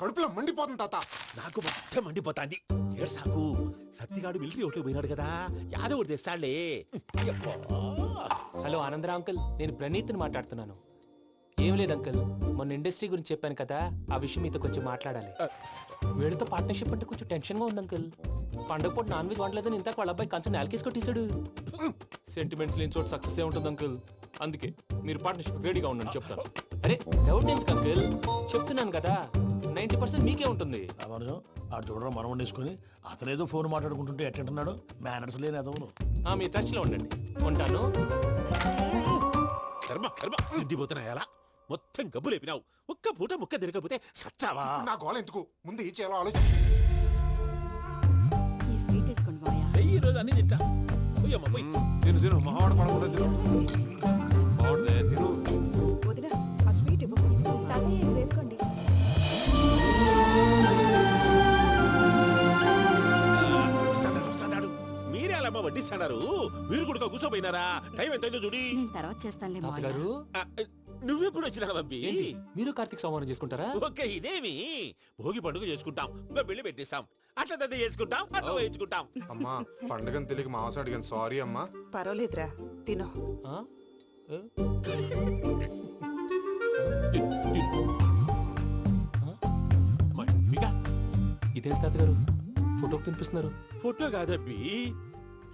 కడుపులో మండిపోతుంది తాత. నాకు మొత్తం మండిపోతాంది. ఏడు సాకు. సత్తిగాడు మిలిటరీ ఓట్లు పోయినాడు కదా. యాదవ్ తెస్తాడులే. హలో ఆనందరా అంకుల్ నేను ప్రణీత్ని మాట్లాడుతున్నాను. ఏం లేదు అంకుల్ మొన్న ఇండస్ట్రీ గురించి చెప్పాను కదా ఆ విషయం మీతో కొంచెం మాట్లాడాలి. వీడితో పార్ట్నర్షిప్ అంటే కొంచెం టెన్షన్గా ఉంది అంకుల్. పండగ పూట నాన్ వెజ్ వండలేదని ఇంతకు వాళ్ళ అబ్బాయి కంచెం నేలకేసి కొట్టేశాడు. సెంటిమెంట్స్ లేని చోట సక్సెస్ ఏ ఉంటుంది అంకుల్. అందుకే మీరు పార్ట్నర్షిప్ రెడీగా ఉండండి చెప్తాను. అరే డౌట్ ఎందుకు అంకుల్? చెప్తున్నాను కదా. నైన్టీ పర్సెంట్ మీకే ఉంటుంది. రామానుజం ఆడు చూడడం మనం వండేసుకొని అతనేదో ఫోన్ మాట్లాడుకుంటుంటే ఎట్టంటున్నాడు? మేనర్స్ లేని అదవును ఆ, మీ టచ్లో ఉండండి. ఉంటాను. కర్మ కర్మ. తిండిపోతున్నా ఎలా? మొత్తం గబ్బు లేపినావు. ఒక్క పూట ముక్క తిరగకపోతే సచ్చావా? నా గోల ఎందుకు? ముందు ఏం చేయాలో ఆలోచించు ఈ స్వీట్ వేసుకోండి మాయా ఈ రోజు అన్ని తింటా. పోయమ్మ పోయి. తిను తిను. మావాడు పడకుండా తిను. వడ్డిస్తాడారు మీరు కూడా కూర్చోపోయినారా? టైం ఎంతైందో చూడి. నేను తర్వాత చేస్తానులే మావయ్య. ఆ, నువ్వెప్పుడు వచ్చినా బంబి ఏంటి? మీరు కార్తీక్ సంహారం చేసుకుంటారా? ఓకే ఇదేమి. భోగి పండుగ చేసుకుంటాం. ఇంకా పెళ్ళి పెట్టిస్తాం అట్లా దద్ద చేసుకుంటాం అట్లా వేయించుకుంటాం. అమ్మా పండుగని తెలియక మాంసం అడిగాను. సారీ అమ్మా. పర్వాలేదురా తినో. ఆ? ఏ? ఇంకా ఇదేంటి తాతగారు? ఫోటోకి తినిపిస్తున్నారు. ఫోటో కాదబ్బి.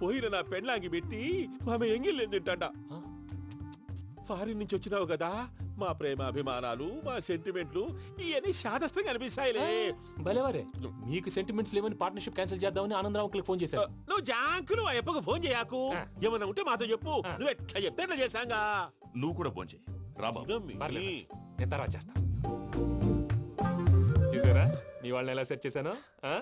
పోయిన నా పెళ్ళాంగి పెట్టి ఆమె ఎంగిల్లేం తింటాడ? ఫారిన్ నుంచి వచ్చినావు కదా మా ప్రేమ అభిమానాలు మా సెంటిమెంట్లు ఇవన్నీ శాదస్తంగా అనిపిస్తాయిలే. భలేవారే. మీకు సెంటిమెంట్స్ లేవని పార్ట్నర్షిప్ క్యాన్సిల్ చేద్దామని ఆనందరావు అంకుల్ ఫోన్ చేశారు నువ్వు జాంకులు ఆ అప్పకు ఫోన్ చేయకు. ఏమన్నా ఉంటే మాతో చెప్పు. నువ్వు ఎట్లా చెప్తే ఎట్లా చేశాంగా. నువ్వు కూడా భోంచేయి రా బాబు. ఇదమ్మి. పర్లేదు. నేను తర్వాత చేస్తా. చూసారా? మీ వాళ్ళని ఎలా సెట్ చేశాను? ఆ?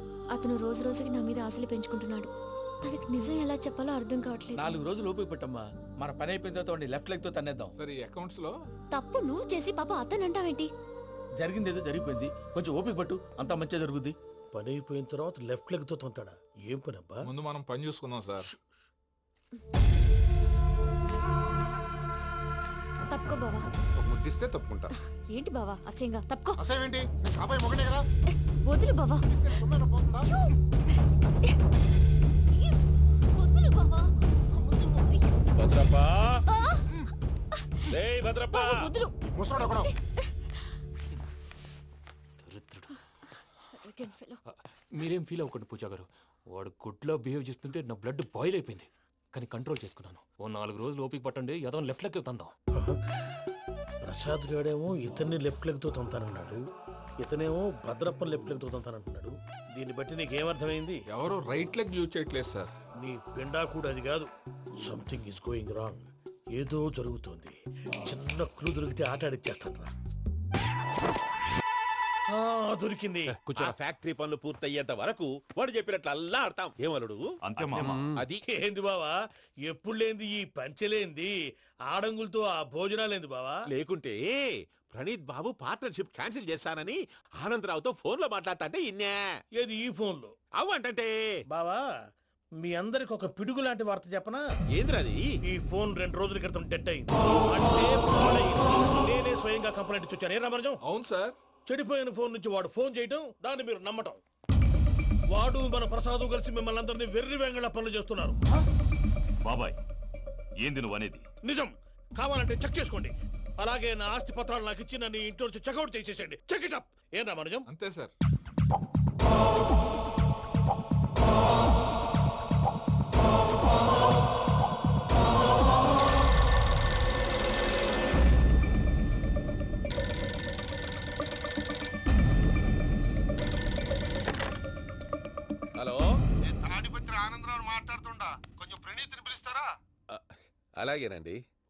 అతను రోజు రోజుకి నా మీద ఆశలు పెంచుకుంటున్నాడు. తనకి నిజం ఎలా చెప్పాలో అర్థం కావట్లేదు. నాలుగు రోజులు ఓపిక పట్టమ్మా. మన పని అయిపోయిన తర్వాత వాడిని లెఫ్ట్ లెగ్తో తన్నేద్దాం. సరే అకౌంట్స్లో? తప్పు నువ్వు చేసి పాప అతను అంటావేంటి? జరిగింది ఏదో జరిగిపోయింది. కొంచెం ఓపిక పట్టు. అంతా మంచిగా జరుగుద్ది. పని అయిపోయిన తర్వాత లెఫ్ట్ లెగ్తో తొంతాడా? ఏం పని అబ్బా? ముందు మనం పని చూసుకుందాం సార్. తప్పుకో బావా. ఒక ముద్దిస్తే తప్పుకుంటా. ఏంటి బావా అసహ్యంగా? తప్పుకో. అసేమేంటి నేను కాబోయే మొగనే కదా? వదులు బావా. వదులు. బావా. ఆ, మీరేం ఫీల్ అవ్వకండి పూజా గారు. వాడు గుడ్లో బిహేవ్ చేస్తుంటే నా బ్లడ్ బాయిల్ అయిపోయింది. కానీ కంట్రోల్ చేసుకున్నాను. ఓ నాలుగు రోజులు ఓపిక పట్టండి ఏదో లెఫ్ట్ లెక్క తందాం. ప్రసాద్ గాడేమో ఇతన్ని లెఫ్ట్ లెగ్తో తొంతానన్నాడు. ఇతనేమో భద్రప్ప లెఫ్ట్ లెగ్తో తొంతానంటున్నాడు. దీన్ని బట్టి నీకేమర్థమైంది ఎవరు? రైట్ లెగ్ యూజ్ చేయట్లేదు సార్ నీ పిండా కూడా అది కాదు. సంథింగ్ ఇస్ గోయింగ్ రాంగ్ ఏదో జరుగుతోంది. చిన్న క్లూ దొరికితే ఆట ఆడిచ్చేస్తాను రా ఆ, దొరికింది. ఆ. ఫ్యాక్టరీ పనులు పూర్తయ్యేంత వరకు వాడు చెప్పినట్లు అల్లా ఆడతాం. ఏమలుడు అంతే మామ. అది ఏంది బావా? ఎప్పుడు లేంది ఈ పంచలేంది? ఆడంగులతో ఆ భోజనాలేంది బావా? లేకుంటే ప్రణీత్ బాబు పార్ట్నర్షిప్ క్యాన్సిల్ చేస్తానని ఆనందరావుతో ఫోన్లో మాట్లాడతాంటే ఇన్నే. ఏది ఈ ఫోన్లో? అవు అంటే బావా మీ అందరికి ఒక పిడుగు లాంటి వార్త చెప్పనా? ఏంద్రది ఈ ఫోన్ రెండు రోజుల క్రితం డెడ్ అయింది. అంటే పాడైంది. నేనే స్వయంగా కంప్లైంట్ ఇచ్చి వచ్చాను ఏ రామరాజం అవును సార్. చెడిపోయిన ఫోన్ నుంచి వాడు ఫోన్ చేయటం దాన్ని మీరు నమ్మటం. వాడు మన ప్రసాదు కలిసి మిమ్మల్ని అందరినీ వెర్రి వెంగళ పనులు చేస్తున్నారు. బాబాయ్ ఏంది నువ్వు అనేది? నిజం. కావాలంటే చెక్ చేసుకోండి. అలాగే నా ఆస్తి పత్రాలు నాకు ఇచ్చి నన్ను ఇంట్లో నుంచి చెక్అౌట్ చేసేసండి చెక్ ఇట్ అప్ ఏం రామరాజం అంతే సార్. హలో? నేను తాడిపత్రి ఆనందరావు మాట్లాడుతుండా? కొంచెం ప్రణీతిని పిలుస్తారా? అలాగేనండి.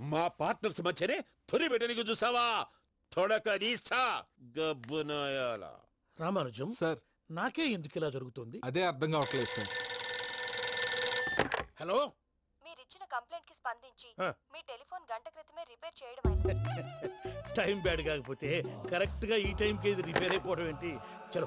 మా పార్ట్నర్స్ మధ్యనే తొలి పెట్టడానికి చూసావా? తొడక నీస్తా గబ్బునాయాల రామానుజం సార్. నాకే ఎందుకు ఇలా జరుగుతుంది? అదే అర్థం కావట్లేదు సార్. హలో? మీరిచ్చిన కంప్లైంట్కి స్పందించి. మీ టెలిఫోన్ గంట క్రితమే రిపేర్ చేయడం టైం బ్యాడ్ కాకపోతే కరెక్ట్గా ఈ టైంకి ఇది రిపేర్ అయిపోవడం ఏంటి? చలో.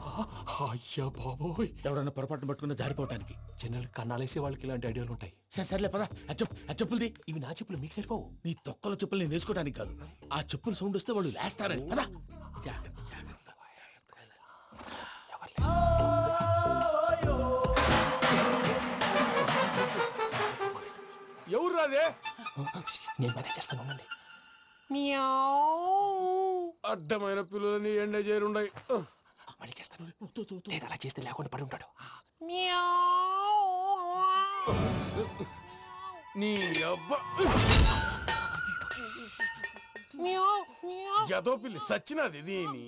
అయ్యా బాబోయ్ ఎవడన్నా పొరపాటున పట్టుకున్న జారిపోవటానికి జనరల్ కన్నాలేసే వాళ్ళకి ఇలాంటి ఐడియాలు ఉంటాయి. సరే సర్లే పదా. ఆ చెప్పు ఆ చెప్పులది. ఇవి నా చెప్పులు మీకు సరిపోవు. నీ తొక్కల చెప్పులు నేను వేసుకోవడానికి కాదు. ఆ చెప్పులు సౌండ్ వస్తే వాళ్ళు లేస్తారని. పదా. ఎవరు రాదే నేను మేనేజ్ చేస్తాను ఉండండి. అడ్డమైన పిల్లలని ఎండ చేరుండయి చేస్తాను లేదు అలా చేస్తే లేకుండా పడి ఉంటాడు. నీ అబ్బ ఎదో పిల్లి సచ్చినది దీని.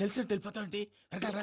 తెలిసినట్టు వెళ్ళిపోతావంటి వెనకాలరా.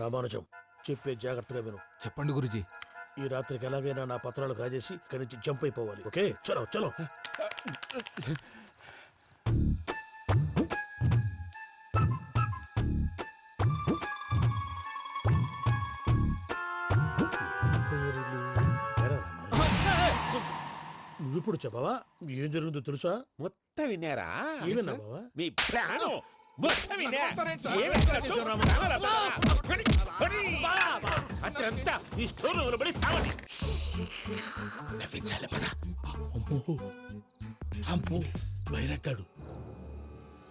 రామానుజం చెప్పే జాగ్రత్తగా విను. చెప్పండి గురుజీ. ఈ రాత్రికి ఎలాగైనా నా పత్రాలు కాజేసి ఇక్కడి నుంచి జంప్ అయిపోవాలి. ఓకే? చలో చలో. నువ్విప్పుడు చెప్పవా? ఏం జరుగుతుందో తెలుసా? మొత్తం విన్నారా? ఏమన్నా బావా మీ ఈ స్టోర్ పడి నవ్వించాలి పద. అమ్మో. అమ్మో. వైరక్కాడు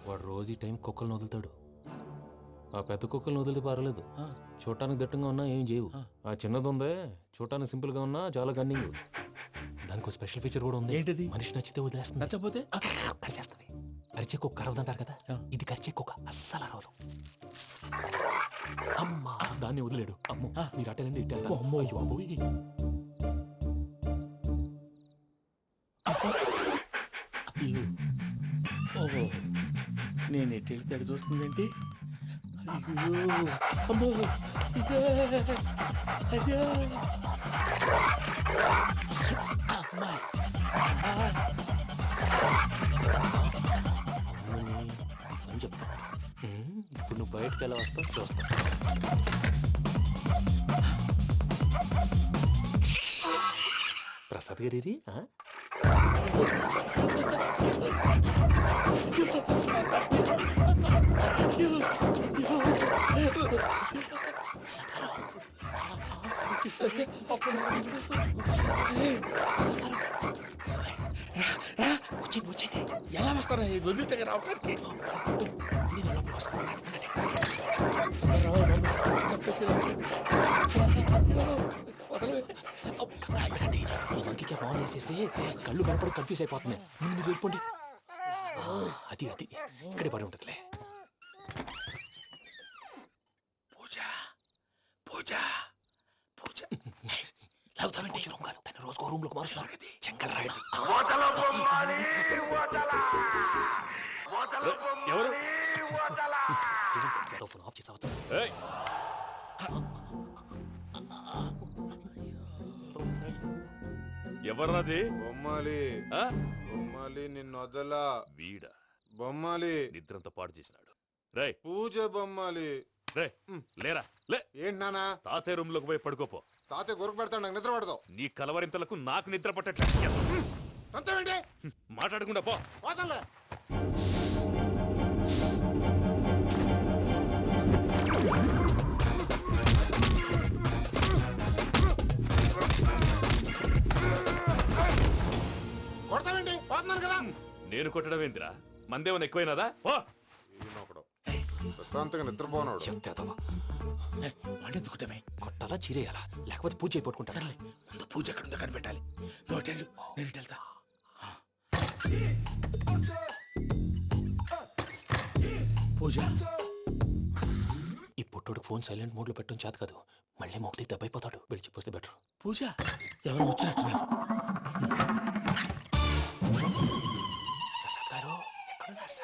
వాడు రోజు ఈ టైం కుక్కలను వదులుతాడు. ఆ పెద్ద కుక్కలను వదిలితే పర్వాలేదు ఆ. చూడటానికి దట్టంగా ఉన్నా ఏం చేయవు. ఆ. ఆ చిన్నది ఉందే చూడటానికి సింపుల్గా ఉన్నా చాలా గన్నింగ్ దానికి ఒక స్పెషల్ ఫీచర్ కూడా ఉంది. ఏంటిది? మనిషి నచ్చితే వదిలేస్తుంది. నచ్చపోతే? కరిచేస్తుంది. అరిచే కుక్క అరవదంటారు కదా? ఆ. ఇది కరిచే కుక్క. అస్సలు అరవదు. అమ్మా. దాన్ని వదిలేడు. అమ్మో. మీరు అటెండి ఇటు ఓ, అమ్మో. అయ్యో. అయ్యో ఓహో. నేను ఎటు వెళ్తే అటు చూస్తుందేంటి? అయ్యో. అమ్మో. ఇదే. అయ్యో. అమ్మా అమ్మని అని చెప్తా ఇప్పుడు నువ్వు బయటకు ఎలా వస్తా చూస్తా ప్రసాద్ గారి ఆ? వచ్చేయండి వచ్చేయండి ఎలా వస్తారా వదిలితే రావడానికి నేను లోపలికి వస్తాను చెప్పేసి ఫోన్ వేసేస్తే కళ్ళు కనపడి కన్ఫ్యూజ్ అయిపోతున్నాయి ముందు మీరు వెళ్ళిపోండి అది అది ఇక్కడే పడి ఉంటుందిలే పూజ పూజ లాగుతామంటే రూమ్ కాదు దాన్ని రోజుకో రూమ్లోకి మారుస్తున్నారు చెంకల్ రాయడం. ఎవరు? ఫోన్ ఆఫ్ చేసావచ్చు ఏయ్, ఎవర్రాది? బొమ్మాలి. ఆ? బొమ్మాలి నిన్ను వదలా. వీడ? బొమ్మాలి. నిద్రంతా పాడు చేసినాడు. రే పూజ బొమ్మాలి. రే లేరా? లే! ఏంటి నానా తాతయ్య రూమ్లోకి పోయి పడుకోపో. తాతయ్య గురకు పెడతాడు నాకు నిద్ర పడతావు నీ కలవరింతలకు నాకు నిద్ర పట్టట్లేదు అంతేంటి మాట్లాడకుండా పో. పోతాలే కొడతావేంటి? పోతున్నాను కదా. నేను కొట్టడం ఏంటిరా మందేమన్నా ఎక్కువైనదా. ప్రశాంతంగా నిద్రపోనాడు. వండెందుకుంటామే కొట్టాలా చీరేయాలా? లేకపోతే పూజ అయిపోట్టుకుంటా సర్లే ముందు పూజ ఎక్కడ ఉందో కనిపెట్టాలి. వెళ్ళు, నేను ఇటు వెళ్తా. పూజ. ఈ పుట్టోడికి ఫోన్ సైలెంట్ మోడ్లో పెట్టడం చేత కాదు. మళ్ళీ మొక్కి దెబ్బైపోతాడు వెళ్ళి చెప్పొస్తే బెటర్. పూజ ఎవరు వచ్చినట్టున్నారు.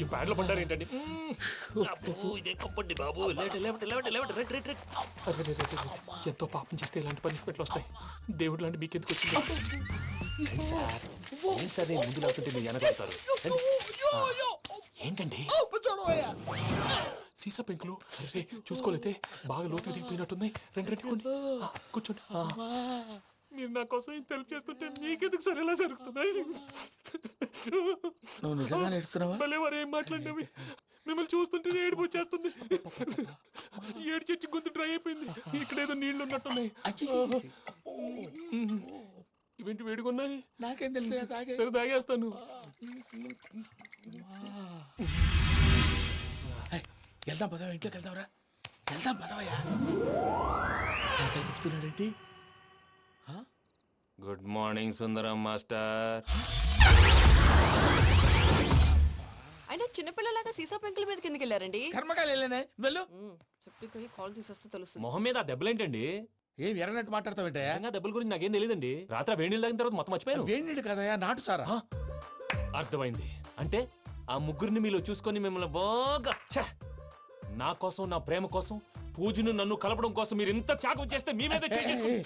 ఈ బ్యాగ్లో పడ్డారు ఏంటండి? ఇదే కప్పండి బాబు. ఎంతో పాపం చేస్తే ఇలాంటి పనిష్మెంట్లు వస్తాయి. దేవుడు లాంటి మీకు ఎందుకు వచ్చింది? సార్? నేను ముందు లేకుంటే మీరు వెనకాడతారు? ఏంటండి? సీసా పెంకులు. అరే చూసుకోలేతే బాగా లోతుగా దిగిపోయినట్టున్నాయి రెండు రెండు కొన్ని కూర్చోండి. మీరు నా కోసం చేస్తుంటే మీకెందుకు సరే ఎలా జరుగుతున్నాయి? నువ్వు నిజంగా నేర్చుతున్నావా భలే వారు ఏం మాట్లాడినవి? మిమ్మల్ని చూస్తుంటే ఏడుపు వచ్చేస్తుంది. ఏడు చెట్టు గొంతు డ్రై అయిపోయింది. ఇక్కడ ఏదో నీళ్ళు ఉన్నట్టున్నాయి. ఇవేంటి వేడుకున్నాయి నాకేం తెలుసు తాగే. సరే తాగేస్తాను. వెళ్దాం పదవా ఇంట్లోకి వెళ్దాంరా. వెళ్దాం పదవయ్యా. చెప్తున్నాడేంటి? Good morning Sundaram master. అయినా చిన్నపిల్లలాగా సీసా పెంకుల మీద కిందకి వెళ్ళారండి. కర్మకాయలు వెళ్ళానే వెళ్ళు. చెప్పి కాల్ తీసేస్తే తెలుస్తుంది. మొహం మీద ఆ దెబ్బలేంటండి? ఏం ఎర్రనట్టు మాట్లాడతావేంటయ్యా నిజంగా దెబ్బల గురించి నాకేం తెలియదండి. రాత్రి వేడి నీళ్ళు తాగిన తర్వాత మొత్తం మర్చిపోయాను. వేడి నీళ్ళు కదయ్యా నాటు సారా? అర్థమైంది. అంటే ఆ ముగ్గురిని మీలో చూసుకొని మిమ్మల్ని బాగా ఛే! నా కోసం నా ప్రేమ కోసం పూజను నన్ను కలపడం కోసం మీరు ఇంత త్యాగం చేస్తే మీ మీద చేసుకుని-!